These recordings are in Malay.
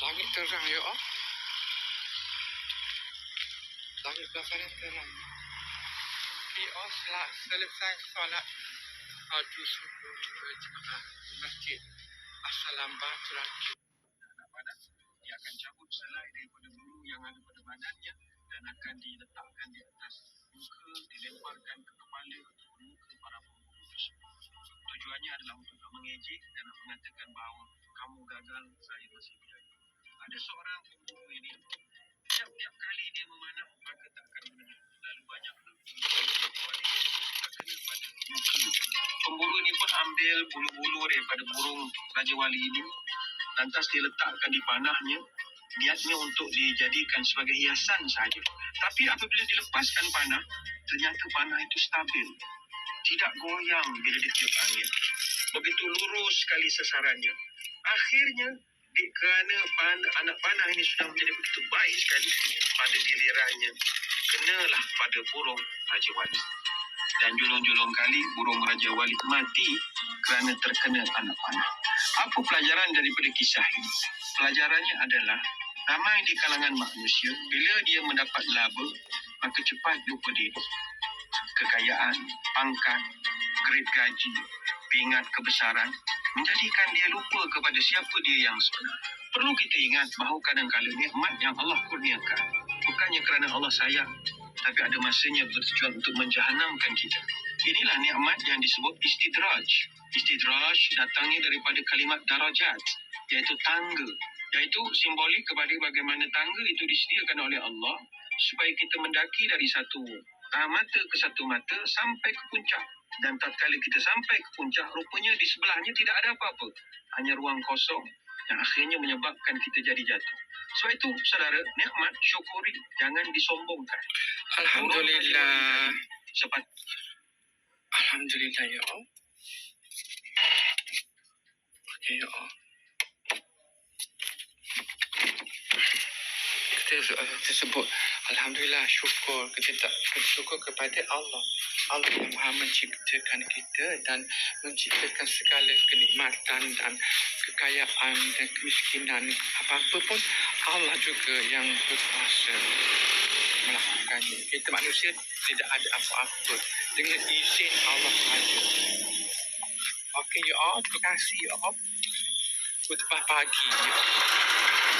oh. Langit belakang yang terang. Okey, oh, setelah selesai solat padu subuh berjemaah di masjid Assalam Batu Raki. anak panas dia akan cabut selai daripada bulu yang ada pada badannya dan akan diletakkan di atas muka dilemparkan ke kepala atau muka para pemburu tersebut tujuannya adalah untuk mengejek dan mengatakan bahawa kamu gagal saya masih berjaya ada seorang pemburu ini. Setiap kali dia memanah maka tak akan mendengar. Lalu banyak pemburu ini pun ambil bulu-bulu daripada burung Raja Wali ini. Lantas diletakkan di panahnya. Niatnya untuk dijadikan sebagai hiasan saja tapi apabila dilepaskan panah ternyata panah itu stabil. Tidak goyang bila ditiup angin begitu lurus sekali sasarannya. Akhirnya kerana pan, anak panah ini sudah menjadi begitu baik sekali pada gilirannya kenalah pada burung Raja Wali dan julung-julung kali burung Raja Wali mati kerana terkena anak panah apa pelajaran daripada kisah ini? Pelajarannya adalah ramai di kalangan manusia bila dia mendapat laba maka cepat lupa diri. Kekayaan, pangkat, grade gaji, pingat kebesaran menjadikan dia lupa kepada siapa dia yang sebenar. Perlu kita ingat bahawa kadang-kadang nikmat yang Allah kurniakan bukannya kerana Allah sayang tapi ada masanya bertujuan untuk menjahanamkan kita. Inilah nikmat yang disebut istidraj. Istidraj datangnya daripada kalimat darajat, iaitu tangga. Iaitu simbolik kepada bagaimana tangga itu disediakan oleh Allah supaya kita mendaki dari satu uh, mata ke satu mata sampai ke puncak. Dan tatkala kita sampai ke puncak, rupanya di sebelahnya tidak ada apa-apa. Hanya ruang kosong yang akhirnya menyebabkan kita jadi jatuh. Sebab itu, saudara, nikmat syukuri. Jangan disombongkan. Alhamdulillah. Sebab Alhamdulillah ya Allah. Okey ya Allah. Kita, uh, kita sebut Alhamdulillah syukur kita tak kita syukur kepada Allah. Allah yang maha menciptakan kita dan menciptakan segala kenikmatan dan kekayaan dan kemiskinan apa-apa pun Allah juga yang berkuasa melakukannya. Kita manusia tidak ada apa-apa. Dengan izin Allah saja Okey ya Allah terima kasih ya Allah. Khutbah pagi ya Allah.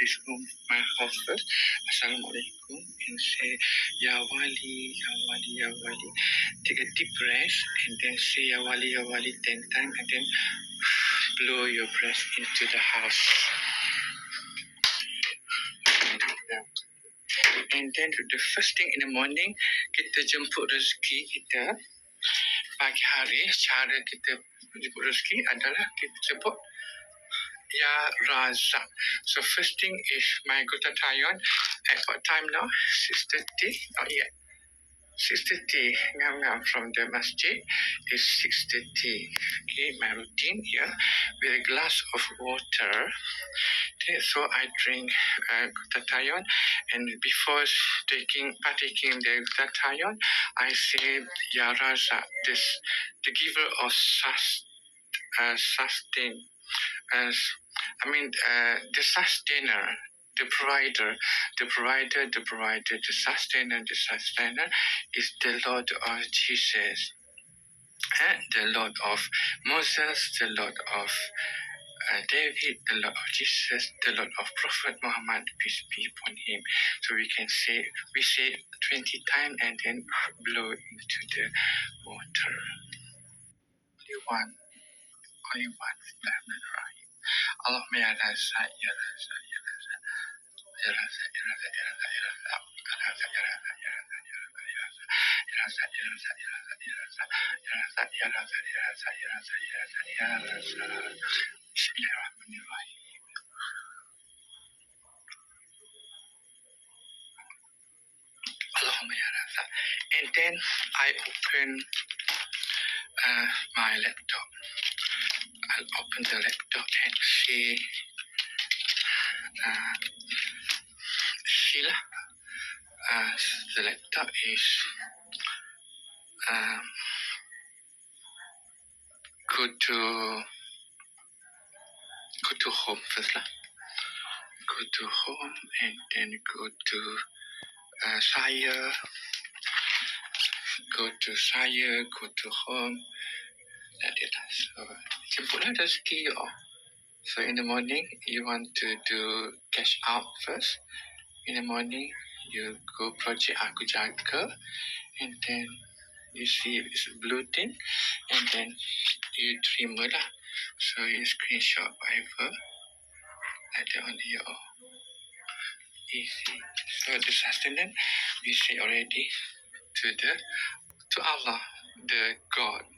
this room, my first. Assalamualaikum and say Ya Wali, Ya Wali, Ya Wali. Take a deep breath and then say Ya Wali, Ya Wali ten times and then blow your breath into the house. And then the first thing in the morning, kita jemput rezeki kita pagi hari cara kita jemput rezeki adalah kita sebut Ya Razak. So first thing is my glutathione at what time now? 6.30? Not yet. 6.30 ngam ngam from the masjid is 6.30 okay my routine here with a glass of water okay so I drink uh, glutathione and before taking partaking the glutathione I say Ya Razak this the giver of sus, uh, sustain as I mean uh, the sustainer the provider the provider the provider the sustainer the sustainer is the Lord of Jesus and the Lord of Moses the Lord of uh, David, the Lord of Jesus, the Lord of Prophet Muhammad, peace be upon him. So we can say, we say 20 times and then blow into the water. Only one, I want left and right. Allah may Allah say, Allah say, Allah say, Allah say, Allah say, Allah say, Allah say, Allah say, Allah say, and then I open uh, my laptop. I'll open the laptop and see uh, lah. Uh, the laptop is uh, go to go to home first lah. Go to home and then go to uh, Sire. Go to Sire, go to home. Like that lah. So, rezeki you oh. all. So in the morning, you want to do cash out first. In the morning, you go project Aku Jaga and then you see it's blue thing and then you terima lah. So you screenshot whatever. Like that only you all. Easy. So the sustenance, we say already to the to Allah, the God